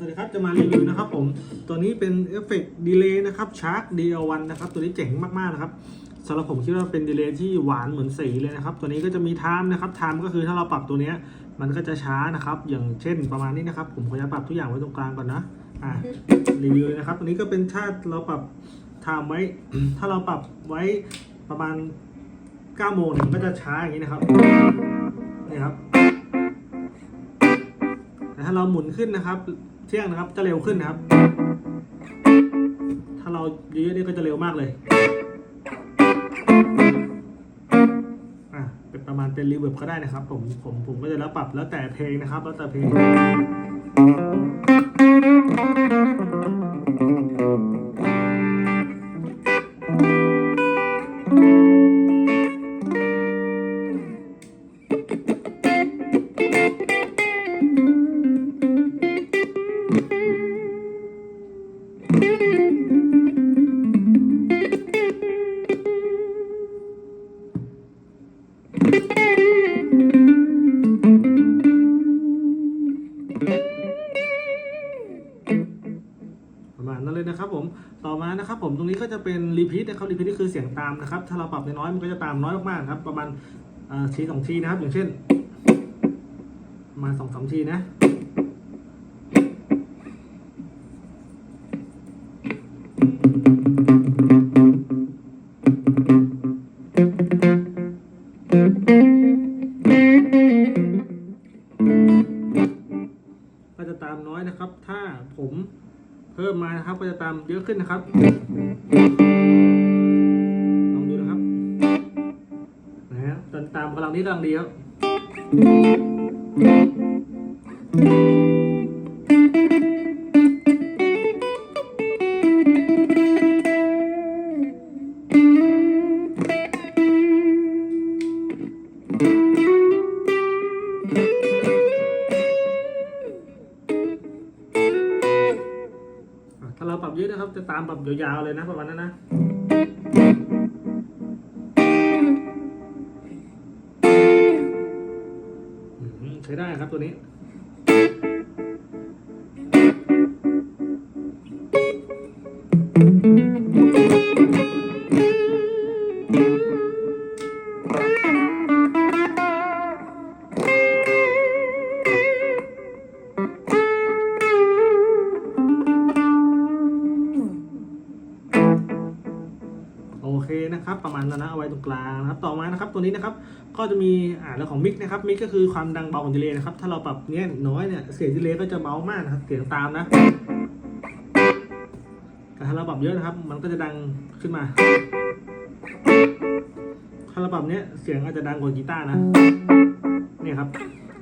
สวัสดีครับ จะมารีวิวนะครับผม ตัวนี้เป็นเอฟเฟกต์ดีเลย์นะครับชาร์ก DL1 นนะครับ ตัวนี้เจ๋งมาก ๆ นะครับสำหรับผมคิดว่าเป็นดีเลย์ที่หวานเหมือนสีเลยนะครับ ตัวนี้ก็จะมีไทม์นะครับไทม์ก็คือถ้าเราปรับตัวนี้มันก็จะช้านะครับ อย่างเช่นประมาณนี้นะครับ ผมขออนุญาตปรับทุกอย่างไว้ตรงกลางก่อนนะ อ่ารีวิวเลยนะครับ ตัวนี้ก็เป็นถ้าเราปรับไทม์ไว้ ถ้าเราปรับไว้ประมาณ9โมงเนี่ยมันก็จะช้าอย่างนี้นะครับนี่ครับแต่ถ้าเราหมุนขึ้นนะครับ เที่ยงนะครับ จะเร็วขึ้นนะครับ ถ้าเราเยอะๆนี่ก็จะเร็วมากเลย อะ เป็นประมาณเป็นรีเวิร์บก็ได้นะครับ ผม ผม ผมก็จะแล้วปรับแล้วแต่เพลงนะครับ แล้วแต่เพลง ประมาณนั้นเลยนะครับผม ต่อมานะครับผมตรงนี้ก็จะเป็นรีพีทนะครับรีพีทนี่คือเสียงตามนะครับ ถ้าเราปรับน้อยๆมันก็จะตามน้อยมากๆครับ ประมาณทีสองทีนะครับ อย่างเช่น มาสองสามทีนะ ก็จะตามน้อยนะครับ ถ้าผมเพิ่มมานะครับ ก็จะตามเยอะขึ้นนะครับลองดูนะครับนะฮะตอนตามกำลังนี้กำลังดีครับ เราปรับเยอะนะครับ จะตามปรับยาวๆเลยนะประมาณนั้นนะอืมใช้ได้ครับตัวนี้ เคนะครับ ประมาณนั้นนะเอาไว้ตรงกลางนะครับต่อมานะครับ ตัวนี้นะครับก็จะมีอ่าเรื่องของมิกนะครับมิกก็คือความดังเบาของดีเลย์นะครับถ้าเราปรับเนี้ยน้อยเนี่ยเสียงดีเลย์ก็จะเบามากนะครับเสียงตามนะแต่ถ้าเราปรับเยอะนะครับ มันก็จะดังขึ้นมา ถ้าเราปรับเนี้ยเสียงอาจจะดังกว่ากีตาร์นะเนี่ยครับ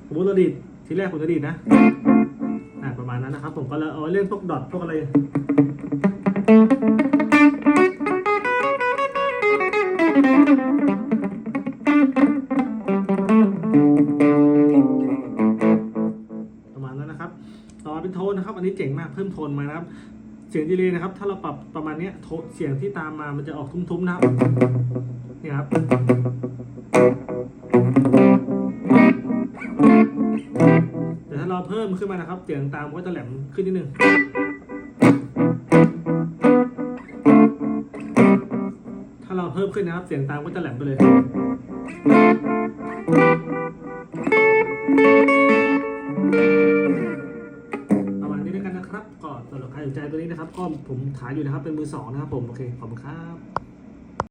สมมติเราดีดทีแรกผมจะดีดนะประมาณนั้นนะครับ ผมก็เลยเอาเล่นพวกดอทพวกอะไร ต่อมาเป็นโทนนะครับ อันนี้เจ๋งมากเพิ่มโทนมานะครับ เสียงดีเลยนะครับ ถ้าเราปรับประมาณนี้โทเสียงที่ตามมามันจะออกทุ้มๆนะครับนี่ครับแต่ถ้าเราเพิ่มขึ้นมานะครับ เสียงตามก็จะแหลมขึ้นนิดนึงถ้าเราเพิ่มขึ้นนะครับ เสียงตามก็จะแหลมไปเลย นะครับ ก็สำหรับใครสนใจตัวนี้นะครับ ก็ผมขายอยู่นะครับเป็นมือสองนะครับผม โอเค ขอบคุณครับ